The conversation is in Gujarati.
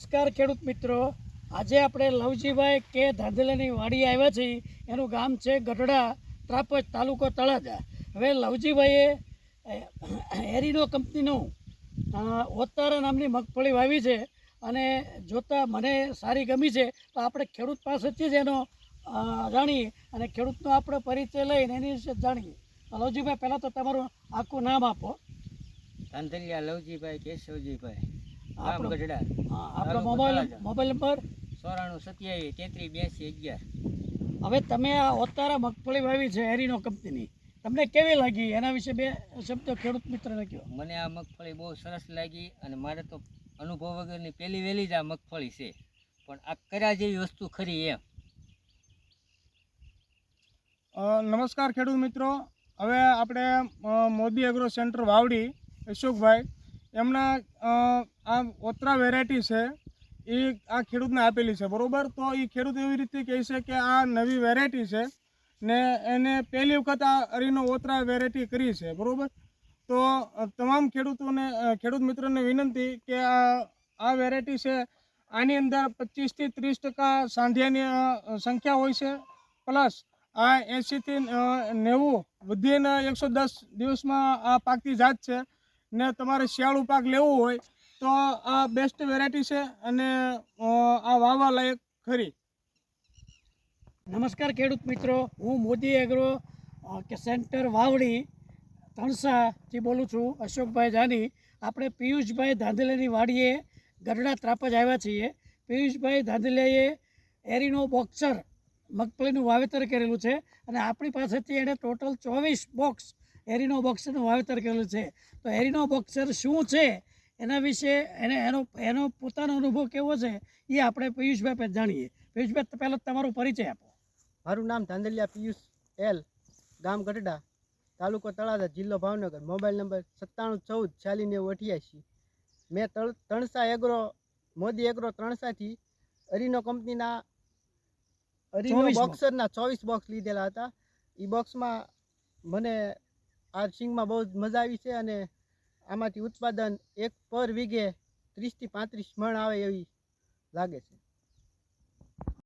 નમસ્કાર ખેડૂત મિત્રો. આજે આપણે લવજીભાઈ કે ધાંધલાની વાડી આવ્યા છીએ. એનું ગામ છે ગઢડા, ત્રાપજ તાલુકો તળાજા. હવે લવજીભાઈએ એરિનો કંપનીનું ઓતારા નામની મગફળી વાવી છે અને જોતાં મને સારી ગમી છે, તો આપણે ખેડૂત પાસેથી જ એનો જાણીએ અને ખેડૂતનો આપણે પરિચય લઈને એની વિશે જાણીએ. લવજીભાઈ, પહેલાં તો તમારું આખું નામ આપો. ધાંધલિયા લવજીભાઈ, કેશવજીભાઈ. આપણો મોબાઈલ. મોબાઈલ નંબર સોરાણું સત્યાવીસ તેત્રીસ બ્યાસી અગિયાર. હવે તમે આ ઓતારા મગફળી વાવી છે એરીનો કંપનીની તમને કેવી લાગી? એના વિશે બે શબ્દો ખેડૂત મિત્રને કહો. મને આ મગફળી બહુ સરસ લાગી અને મારે તો અનુભવ વગરની પહેલી વહેલી જ આ મગફળી છે. પણ આ કર્યા જેવી વસ્તુ ખરી એમ. નમસ્કાર ખેડૂત મિત્રો. હવે આપણે મોદી એગ્રો સેન્ટર વાવડી અશોકભાઈ. એમના આ ઓતરા વેરાયટી છે, એ આ ખેડૂતને આપેલી છે, બરાબર? તો એ ખેડૂત એવી રીતે કહે છે કે આ નવી વેરાયટી છે ને એને પહેલી વખત આ અરીનો ઓતરા વેરાયટી કરી છે, બરાબર? તો તમામ ખેડૂતોને ખેડૂત મિત્રોને વિનંતી કે આ આ વેરાયટી છે, આની અંદર પચીસથી ત્રીસ ટકા સાંધિયાની સંખ્યા હોય છે, પ્લસ આ એંશીથી નેવું, વધીને એકસો દસ દિવસમાં આ પાકતી જાત છે ને તમારે શિયાળુ પાક લેવો હોય, તો આ બેસ્ટ વેરાયટી છે અને આ વાવા લાયક ખરી. નમસ્કાર ખેડૂત મિત્રો, હું મોદી એગ્રો કે સેન્ટર વાવડી તણસાથી બોલું છું, અશોકભાઈ જાની. આપણે પિયુષભાઈ ધાંધલેની વાડીએ ગઢડા ત્રાપજ આવ્યા છીએ. પિયુષભાઈ ધાંધલેએ એરીનો બોક્સર મગફળીનું વાવેતર કરેલું છે અને આપણી પાસેથી એણે ટોટલ ચોવીસ બોક્સ એરિનો બોક્સરનું વાવેતર કરેલું છે. તો એરિનો બોક્સર શું છે? એના વિશે એને એનો એનો પોતાનો અનુભવ કેવો છે? એ આપણે પિયુષભાઈ પાસે જાણીએ. પિયુષભાઈ પહેલાં તમારો પરિચય આપો. મારું નામ ધાંધલિયા પિયુષ એલ ગામ ગઢડા તાલુકો તળાજા જિલ્લો ભાવનગર. મોબાઈલ નંબર સત્તાણું ચૌદ ચાલી નેવું અઠ્યાસી. મેં તળ ત્રણસા એગ્રો મોદી એગ્રો ત્રણસાથી અરીનો કંપનીના અરીનો 24 box. બોક્સરના ચોવીસ બોક્સ લીધેલા હતા. એ બોક્સમાં મને આ સિંગમાં બહુ જ મજા આવી છે અને આમાંથી ઉત્પાદન એક પર વીઘે ત્રીસથી પાંત્રીસ મણ આવે એવી લાગે છે.